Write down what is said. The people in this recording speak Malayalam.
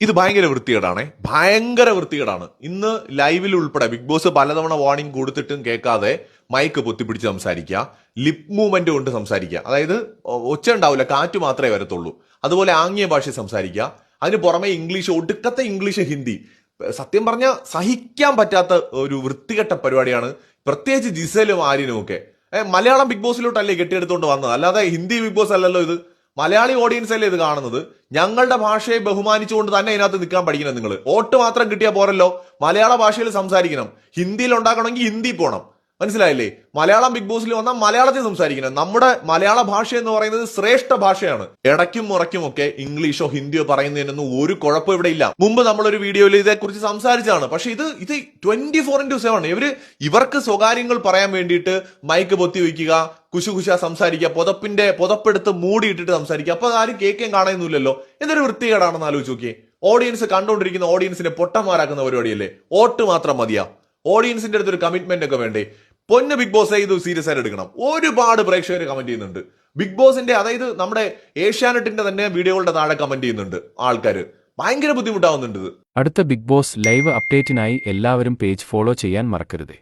ഇത് ഭയങ്കര വൃത്തികേടാണ്. ഭയങ്കര വൃത്തികേടാണ്. ഇന്ന് ലൈവിൽ ഉൾപ്പെടെ ബിഗ് ബോസ് പലതവണ വാർണിംഗ് കൊടുത്തിട്ടും കേൾക്കാതെ മൈക്ക് പൊത്തിപ്പിടിച്ച് സംസാരിക്കുക ലിപ് മൂവ്മെന്റ് കൊണ്ട് സംസാരിക്കുക. അതായത് ഒച്ച ഉണ്ടാവില്ല കാറ്റ് മാത്രമേ വരത്തുള്ളൂ. അതുപോലെ ആംഗ്യ ഭാഷ സംസാരിക്കുക. അതിന് പുറമെ ഇംഗ്ലീഷ് ഒടുക്കത്തെ ഇംഗ്ലീഷ് ഹിന്ദി. സത്യം പറഞ്ഞാൽ സഹിക്കാൻ പറ്റാത്ത ഒരു വൃത്തികെട്ട പരിപാടിയാണ്. പ്രത്യേകിച്ച് ജിസലും ആര്യനും ഒക്കെ മലയാളം ബിഗ് ബോസിലോട്ടല്ലേ കെട്ടിയെടുത്തുകൊണ്ട് വന്നത്? അല്ലാതെ ഹിന്ദി ബിഗ് ബോസ് അല്ലല്ലോ ഇത്. മലയാളി ഓഡിയൻസ് അല്ലേ ഇത് കാണുന്നത്? ഞങ്ങളുടെ ഭാഷയെ ബഹുമാനിച്ചുകൊണ്ട് തന്നെ ഇതിനകത്ത് നിൽക്കാൻ പഠിക്കണം നിങ്ങൾ. വോട്ട് മാത്രം കിട്ടിയാൽ പോരല്ലോ. മലയാള ഭാഷയിൽ സംസാരിക്കണം. ഹിന്ദിയിൽ ഉണ്ടാക്കണമെങ്കിൽ ഹിന്ദി പോണം. മനസ്സിലായില്ലേ? മലയാളം ബിഗ് ബോസിൽ വന്നാൽ മലയാളത്തിൽ സംസാരിക്കണം. നമ്മുടെ മലയാള ഭാഷ എന്ന് പറയുന്നത് ശ്രേഷ്ഠ ഭാഷയാണ്. ഇടയ്ക്കും മുറയ്ക്കും ഒക്കെ ഇംഗ്ലീഷോ ഹിന്ദിയോ പറയുന്നതിനൊന്നും ഒരു കുഴപ്പം ഇവിടെ ഇല്ല. മുമ്പ് നമ്മളൊരു വീഡിയോയിൽ ഇതേക്കുറിച്ച് സംസാരിച്ചതാണ്. പക്ഷെ ഇത് ഇത് ട്വന്റി ഫോർ ഇന്റു സെവൻ ഇവർ ഇവർക്ക് സ്വകാര്യങ്ങൾ പറയാൻ വേണ്ടിയിട്ട് മൈക്ക് പൊത്തി വയ്ക്കുക കുശുകുശ സംസാരിക്കുക പുതപ്പിന്റെ പുതപ്പെടുത്ത് മൂടിയിട്ടിട്ട് സംസാരിക്കുക. അപ്പൊ ആരും കേൾക്കാൻ കാണുന്നില്ലല്ലോ. എന്തൊരു വൃത്തികേടാണെന്ന് ആലോചിച്ച് നോക്കിയേ. ഓഡിയൻസ് കണ്ടുകൊണ്ടിരിക്കുന്ന ഓഡിയൻസിനെ പൊട്ടന്മാരാക്കുന്ന പരിപാടിയല്ലേ? ഓട്ട് മാത്രം മതിയാ. ഓഡിയൻസിന്റെ അടുത്തൊരു കമ്മിറ്റ്മെന്റ് ഒക്കെ വേണ്ടേ? പൊന്ന് ബിഗ് ബോസ് ഇത് സീരിയസ് ആയിട്ട് എടുക്കണം. ഒരുപാട് പ്രേക്ഷകർ കമന്റ് ചെയ്യുന്നുണ്ട്. ബിഗ് ബോസിന്റെ അതായത് നമ്മുടെ ഏഷ്യാനെറ്റിന്റെ തന്നെ വീഡിയോകളുടെ താഴെ കമന്റ് ചെയ്യുന്നുണ്ട് ആൾക്കാർ ഭയങ്കര ബുദ്ധിമുട്ടാവുന്നുണ്ട് അടുത്ത ബിഗ് ബോസ് ലൈവ് അപ്ഡേറ്റിനായി എല്ലാവരും പേജ് ഫോളോ ചെയ്യാൻ മറക്കരുത്.